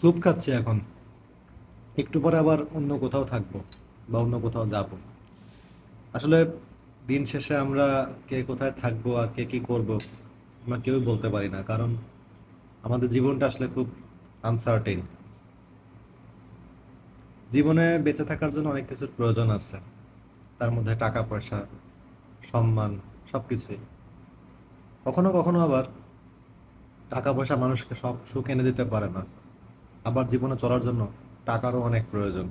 Soup খাচ্ছি এখন। একটু পরে আবার অন্য কোথাও থাকব বা অন্য কোথাও যাব। আসলে দিন শেষে আমরা কে কোথায় থাকব আর কে কি করব, আমরা কেউই বলতে পারি না, কারণ আমাদের জীবনটা আসলে খুব আনসার্টেন জীবনে বেঁচে থাকার জন্য অনেক কিছুর প্রয়োজন আছে। তার মধ্যে টাকা পয়সা, সম্মান সব কিছুই কখনো কখনো আবার টাকা পয়সা মানুষকে সব সুখ এনে দিতে পারে না। আবার জীবনে চলার জন্য টাকারও অনেক প্রয়োজন।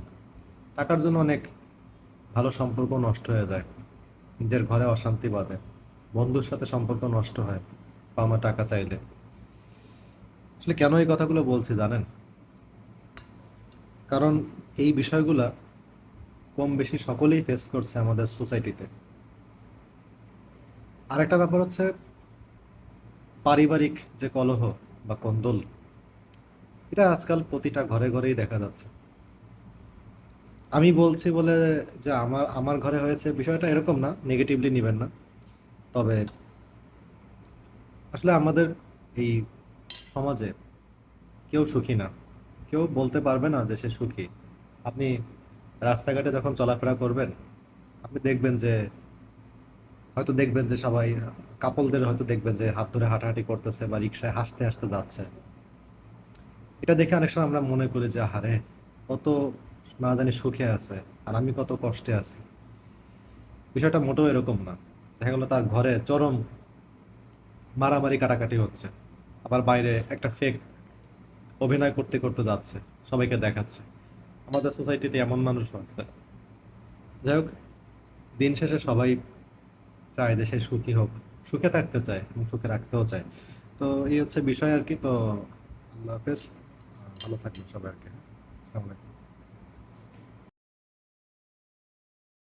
টাকার জন্য অনেক ভালো সম্পর্ক নষ্ট হয়ে যায়। নিজের ঘরে অশান্তি বাঁধে। বন্ধুর সাথে সম্পর্ক নষ্ট হয়। বা আমার টাকা চাইলে। আসলে কেন এই কথাগুলো বলছি জানেন? কারণ এই বিষয়গুলা কম বেশি সকলেই ফেস করছে আমাদের সোসাইটিতে আরেকটা ব্যাপার হচ্ছে, পারিবারিক যে কলহ বা কন্দল এটা আজকাল প্রতিটা ঘরে ঘরেই দেখা যাচ্ছে। আমি বলছি বলে যে আমার আমার ঘরে হয়েছে বিষয়টা এরকম না নেগেটিভলি নেবেন না। তবে আসলে আমাদের এই সমাজে কেউ সুখী না। কেউ বলতে পারবে না যে সে সুখী। আপনি রাস্তাঘাটে যখন চলাফেরা করবেন, আপনি দেখবেন যে, হয়তো দেখবেন যে সবাই, কাপলদের হয়তো দেখবেন যে হাত ধরে হাঁটাহাঁটি করতেছে বা রিক্সায় হাসতে হাসতে যাচ্ছে। এটা দেখে অনেক সময় আমরা মনে করি যে হারে কত না জানি সুখে আছে আর আমি কত কষ্টে আছি। বিষয়টা মোটেও এরকম না। দেখা গেলো তার ঘরে চরম মারামারি কাটাকাটি হচ্ছে। আবার বাইরে একটা ফেক অভিনয় করতে করতে যাচ্ছে, সবাইকে দেখাচ্ছে। আমাদের সোসাইটিতে এমন মানুষ আছে। যাই হোক, দিন শেষে সবাই চায় যে সে সুখী হোক, সুখে থাকতে চায় এবং সুখে রাখতেও চায়। তো এই হচ্ছে বিষয় আর কি। তো আল্লাহ হাফেজ। ভালো থাকবেন সবাই আর কি আসসালামু আলাইকুম।